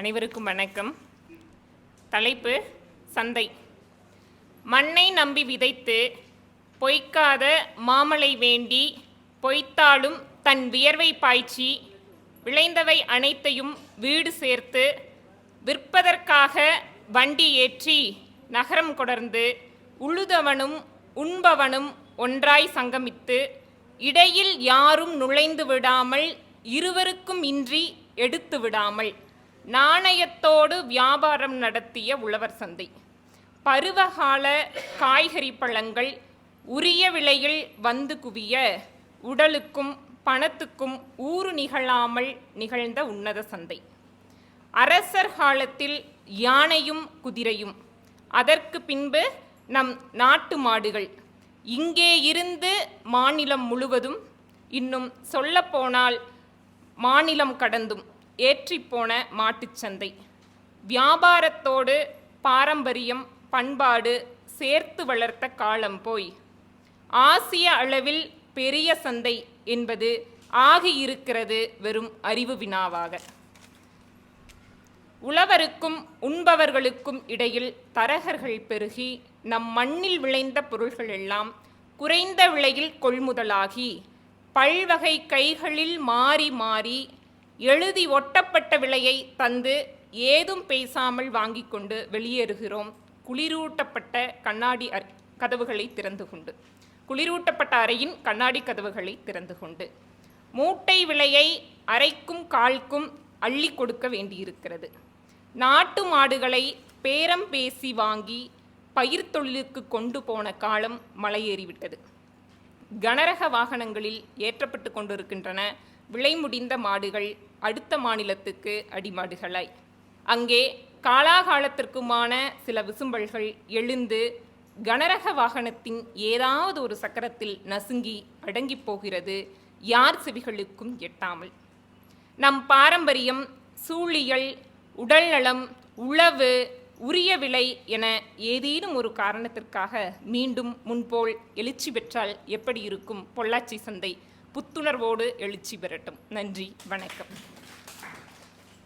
அனைவருக்கும் வணக்கம். தலைப்பு சந்தை. மண்ணை நம்பி விதைத்து பொய்க்காத மாமலை வேண்டி பொய்த்தாலும் தன் வியர்வை பாய்ச்சி விளைந்தவை அனைத்தையும் வீடு சேர்த்து விற்பதற்காக வண்டி ஏற்றி நகரம் கொடர்ந்து உழுதவனும் உண்பவனும் ஒன்றாய் சங்கமித்து இடையில் யாரும் நுழைந்து விடாமல் இருவருக்கும் இன்றி எடுத்து விடாமல். நாணயத்தோடு வியாபாரம் நடத்திய உழவர் சந்தை. பருவகால காய்கறி பழங்கள் உரிய விலையில் வந்து குவிய உடலுக்கும் பணத்துக்கும் ஊறு நிகழாமல் நிகழ்ந்த உன்னத சந்தை. அரசர் காலத்தில் யானையும் குதிரையும். அதற்கு பின்பு நம் நாட்டு மாடுகள். இங்கே இருந்து மாநிலம் முழுவதும் இன்னும் சொல்லப்போனால் மாநிலம் கடந்தும். ஏற்றிப்போன மாட்டுச்சந்தை. வியாபாரத்தோடு பாரம்பரியம் பண்பாடு சேர்த்து வளர்த்த காலம் போய். ஆசிய அளவில் பெரிய சந்தை என்பது ஆகியிருக்கிறது வெறும் அறிவு வினாவாக. உழவருக்கும் உண்பவர்களுக்கும் இடையில் தரகர்கள் பெருகி நம் மண்ணில் விளைந்த பொருள்கள் எல்லாம் குறைந்த விலையில் கொள்முதலாகி பல்வகை கைகளில் மாறி மாறி எழுதி ஒட்டப்பட்ட விலையை தந்து ஏதும் பேசாமல் வாங்கி கொண்டு வெளியேறுகிறோம். குளிரூட்டப்பட்ட கண்ணாடி அறை- கதவுகளை திறந்து கொண்டு. குளிரூட்டப்பட்ட அறையின் கண்ணாடி கதவுகளை திறந்து கொண்டு. மூட்டை விலையை அரைக்கும் கால்க்கும் அள்ளி கொடுக்க வேண்டியிருக்கிறது. நாட்டு மாடுகளை பேரம் பேசி வாங்கி பயிர் தொழிலுக்கு கொண்டு போன காலம் மலையேறிவிட்டது. கனரக வாகனங்களில் ஏற்றப்பட்டு கொண்டிருக்கின்றன விலை முடிந்த மாடுகள் அடுத்த மாநிலத்துக்கு அடிமாடுகளாய். அங்கே காலாகாலத்திற்குமான சில விசும்பல்கள் எழுந்து கனரக வாகனத்தின் ஏதாவது ஒரு சக்கரத்தில் நசுங்கி அடங்கிப் போகிறது யார் செவிகளுக்கும் எட்டாமல். நம் பாரம்பரியம் சூழியல் உடல்நலம் உழவு உரிய விலை என ஏதேனும் ஒரு காரணத்திற்காக மீண்டும் முன்போல் எழுச்சி பெற்றால் எப்படி இருக்கும் பொள்ளாச்சி சந்தை? புத்துணர்வோடு எழுச்சி பெறட்டும். நன்றி வணக்கம்.